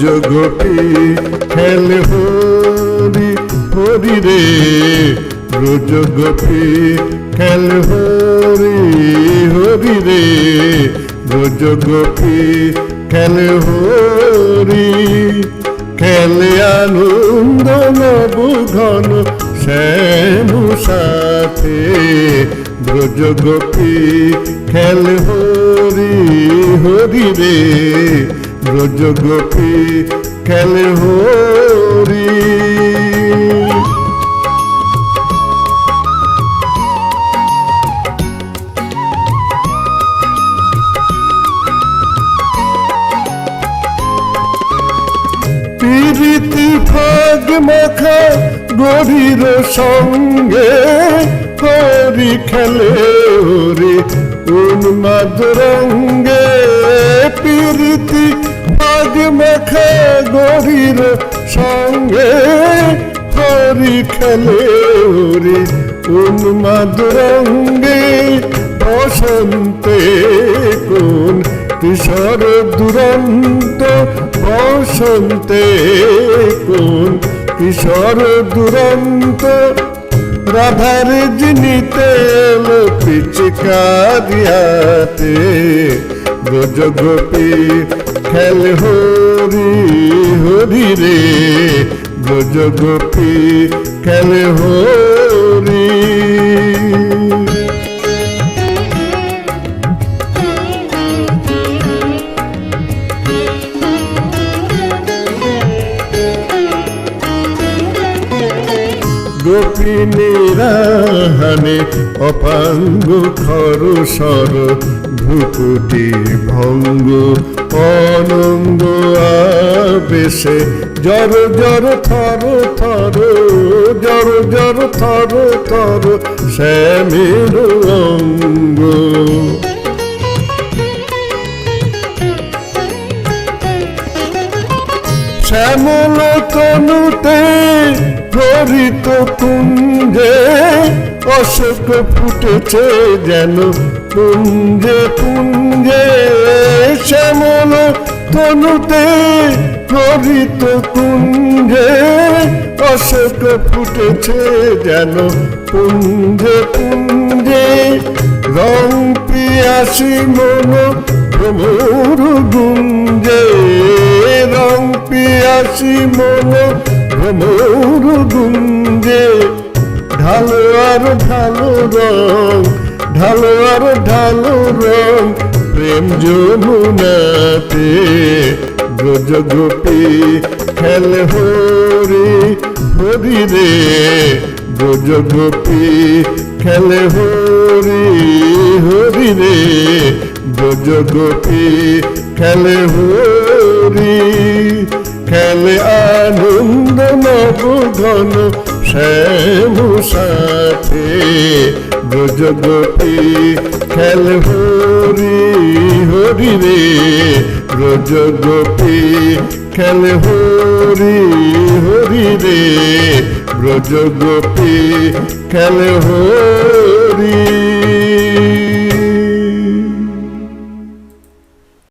ব্রজ গোপী খেলে হরি হরি রে। ব্রজ গোপী খেলে হরি হরি রে। ব্রজ গোপী খেলে হরি খেলে আনন্দ নব ঘন শ্যামু সাথে। ব্রজ গোপী খেল হরি হরি রে। ব্রজ গোপী খেল হরি। প্রীতি ফাগ মাখা গরির সঙ্গে হরি খেলে হরি, উন্মাদ রঙ্গে প্রীতি মাখা, গরির সঙ্গে হরি খেলে হরি উন্মাদ রঙ্গে বসন্তে, কোন কিশোর দুরন্ত বসন্তে, কোন কিশোর দুরন্ত রাধার জিনিতে পিচকারিয়াতে। ব্রজ গোপী খেল হরি হরি রে। ব্রজ গোপী খেল হরি গোপিনীরা হানে অপাঙ্গ খর সর ভ্রুকুটি ভঙ্গ, অনঙ্গ আবেশে। জর জর, থর থর, জর জর, থর থর শ্যামের অঙ্গ। শ্যামল তনুতে হরিত কুঞ্জে অশোক ফুটেছে যেন পুঞ্জে পুঞ্জে শ্যামল তনুতে হরিত কুঞ্জে অশোক ফুটেছে যেন পুঞ্জে পুঞ্জে রং পিয়াসি মন ভ্রমর গুঞ্জে। রং পিয়াসি মন ভ্রমর গুঞ্জে, ঢালো আর ঢালো রং, ঢালো আর ঢালো রং, প্রেম যমুনাতে ব্রজ গোপী খেল হরি হরি রে ব্রজ গোপী খেল হরি হরি রে ব্রজ গোপী খেলে হরি। খেলে আনন্দ নব ঘন শ্যাম সাথে ব্রজ খেল হরি হরি রে ব্রজ গোপী খেল হরি হরি রে ব্রজ গোপী খেল হরি।